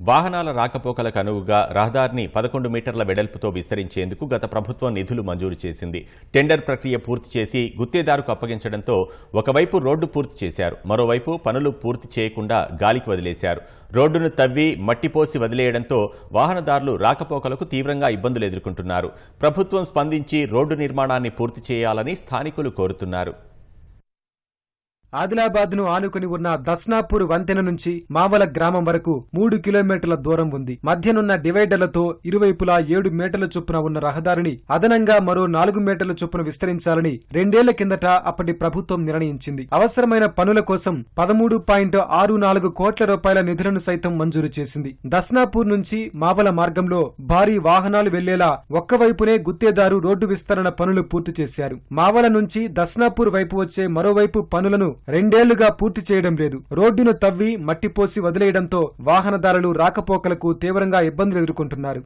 వాహనాల రాకపోకలకు అనువుగా రహదారిని పదకొండు మీటర్ల వెడల్పుతో విస్తరించేందుకు గత ప్రభుత్వం నిధులు మంజూరు చేసింది. టెండర్ ప్రక్రియ పూర్తి చేసి గుత్తేదారుకు అప్పగించడంతో ఒకవైపు రోడ్డు పూర్తి చేశారు మరోవైపు పనులు పూర్తి చేయకుండా గాలికి వదిలేశారు. రోడ్డును తవ్వి మట్టిపోసి వదిలేయడంతో వాహనదారులు రాకపోకలకు తీవ్రంగా ఇబ్బందులు ఎదుర్కొంటున్నారు. ప్రభుత్వం స్పందించి రోడ్డు నిర్మాణాన్ని పూర్తి చేయాలని స్థానికులు కోరుతున్నారు. ఆదిలాబాద్ను ఆనుకుని ఉన్న దస్నాపూర్ వంతెన నుంచి మావల గ్రామం వరకు మూడు కిలోమీటర్ల దూరం ఉంది. మధ్యనున్న డివైడర్లతో ఇరువైపులా ఏడు మీటర్ల చొప్పున ఉన్న రహదారిని అదనంగా మరో నాలుగు మీటర్ల చొప్పున విస్తరించాలని రెండేళ్ళ కిందట అప్పటి ప్రభుత్వం నిర్ణయించింది. అవసరమైన పనుల కోసం పదమూడు పాయింట్ ఆరు నాలుగు కోట్ల రూపాయల నిధులను సైతం మంజూరు చేసింది. దస్నాపూర్ నుంచి మావల మార్గంలో భారీ వాహనాలు వెళ్ళేలా ఒక్కవైపునే గుత్తేదారు రోడ్డు విస్తరణ పనులు పూర్తి చేశారు. మావల నుంచి దస్నాపూర్ వైపు వచ్చే మరోవైపు పనులను రెండేళ్ళుగా పూర్తి చేయడం లేదు. రోడ్డును తవ్వి మట్టిపోసి వదిలేయడంతో వాహనదారులు రాకపోకలకు తీవ్రంగా ఇబ్బందులు ఎదుర్కొంటున్నారు.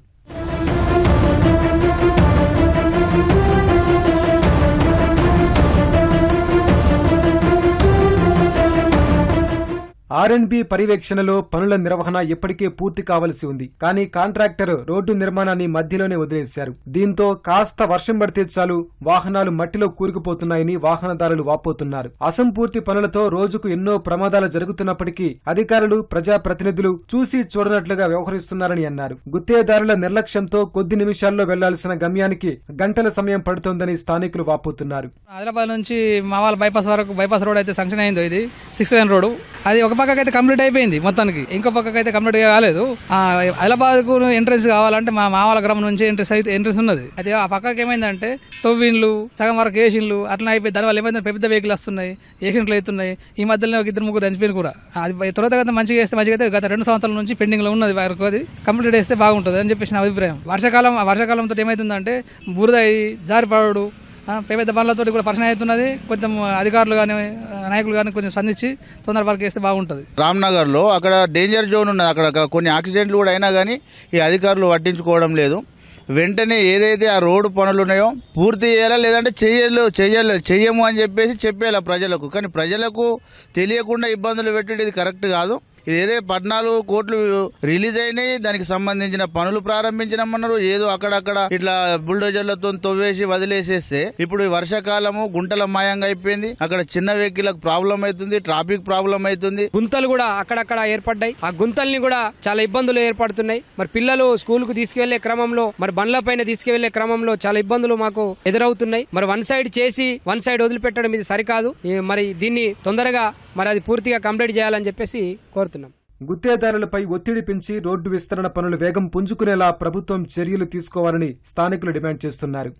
ఆర్ఎన్బి పర్యవేక్షణలో పనుల నిర్వహణ ఇప్పటికే పూర్తి కావలసి ఉంది. కానీ కాంట్రాక్టర్ రోడ్డు నిర్మాణాన్ని మధ్యలోనే వదిలేశారు. దీంతో కాస్త వర్షం పడితే చాలు వాహనాలు మట్టిలో కూరుకుపోతున్నాయని వాహనదారులు వాపోతున్నారు. అసంపూర్తి పనులతో రోజుకు ఎన్నో ప్రమాదాలు జరుగుతున్నప్పటికీ అధికారులు ప్రజాప్రతినిధులు చూసి చూడనట్లుగా వ్యవహరిస్తున్నారని అన్నారు. గుత్తేదారుల నిర్లక్ష్యంతో కొద్ది నిమిషాల్లో వెళ్ళాల్సిన గమ్యానికి గంటల సమయం పడుతోందని స్థానికులు వాపోతున్నారు. హైదరాబాద్ నుంచి మావాల బైపాస్ వరకు బైపాస్ రోడ్ అయితే సంక్షన్ అయిందో ఇది? సిక్స్ లైన్ రోడ్ అది ఒక పక్కకైతే కంప్లీట్ అయిపోయింది మొత్తానికి. ఇంకో పక్కకైతే కంప్లీట్ కాలేదు. ఆ, హైదరాబాద్కు ఎంట్రెన్స్ కావాలంటే మా మావాల గ్రామం నుంచి ఎంట్రెన్స్ అయితే ఎంట్రెన్స్ ఉన్నది. అయితే ఆ పక్కకి ఏమైందంటే తొవ్విన్లు సగం వరకు ఏషిన్లు అట్లా అయిపోయి దానివల్ల ఏమైందంటే పెద్ద వెహికల్ వస్తున్నాయి ఏషిన్లు అవుతున్నాయి ఈ మధ్యలో ఒక ఇద్దరు ముగ్గురు చనిపోయిన కూడా. అది త్వరత మంచిగా చేస్తే మంచిగా అయితే గత రెండు సంవత్సరాల నుంచి పెండింగ్లో ఉన్నది వరకు అది. కంప్లీట్ చేస్తే బాగుంటుంది అని చెప్పేసి నా అభిప్రాయం. వర్షాకాలం ఆ వర్షాకాలంతో ఏమైతుందంటే బురద అయ్యి జారిపడు పెద్ద పెద్ద బండ్లతో కూడా పరిచయం అవుతున్నది. కొంచెం అధికారులు కానీ నాయకులు కానీ కొంచెం సంధించి తొందర వరకు చేస్తే బాగుంటుంది. రామ్నగర్లో అక్కడ డేంజర్ జోన్ ఉన్నది. అక్కడ కొన్ని యాక్సిడెంట్లు కూడా అయినా కానీ ఈ అధికారులు పట్టించుకోవడం లేదు. వెంటనే ఏదైతే ఆ రోడ్డు పనులు ఉన్నాయో పూర్తి చేయాలా లేదంటే చెయ్యలు చెయ్యలే చెయ్యము అని చెప్పేసి చెప్పేలా ప్రజలకు. కానీ ప్రజలకు తెలియకుండా ఇబ్బందులు పెట్టడం ఇది కరెక్ట్ కాదు. ఇది ఏదైతే పద్నాలుగు కోట్లు రిలీజ్ అయినాయి. దానికి సంబంధించిన పనులు ప్రారంభించినామన్నారు. ఏదో అక్కడక్కడ ఇట్లా బుల్డోజర్లతో తవ్వేసి వదిలేసేస్తే ఇప్పుడు వర్షాకాలము గుంటల మాయంగా అయిపోయింది. అక్కడ చిన్న వెహికల్కి ప్రాబ్లం అవుతుంది ట్రాఫిక్ ప్రాబ్లం అవుతుంది. గుంతలు కూడా అక్కడక్కడ ఏర్పడ్డాయి. ఆ గుంతల్ని కూడా చాలా ఇబ్బందులు ఏర్పడుతున్నాయి. మరి పిల్లలు స్కూల్కు తీసుకువెళ్ళే క్రమంలో మరి బండ్ల పైన తీసుకువెళ్ళే క్రమంలో చాలా ఇబ్బందులు మాకు ఎదురవుతున్నాయి. మరి వన్ సైడ్ చేసి వన్ సైడ్ వదిలిపెట్టడం ఇది సరికాదు. మరి దీన్ని తొందరగా మరి అది పూర్తిగా కంప్లీట్ చేయాలని చెప్పేసి కోరుతున్నాం. గుత్తేదారులపై ఒత్తిడి పెంచి రోడ్డు విస్తరణ పనులు వేగం పుంజుకునేలా ప్రభుత్వం చర్యలు తీసుకోవాలని స్థానికులు డిమాండ్ చేస్తున్నారు.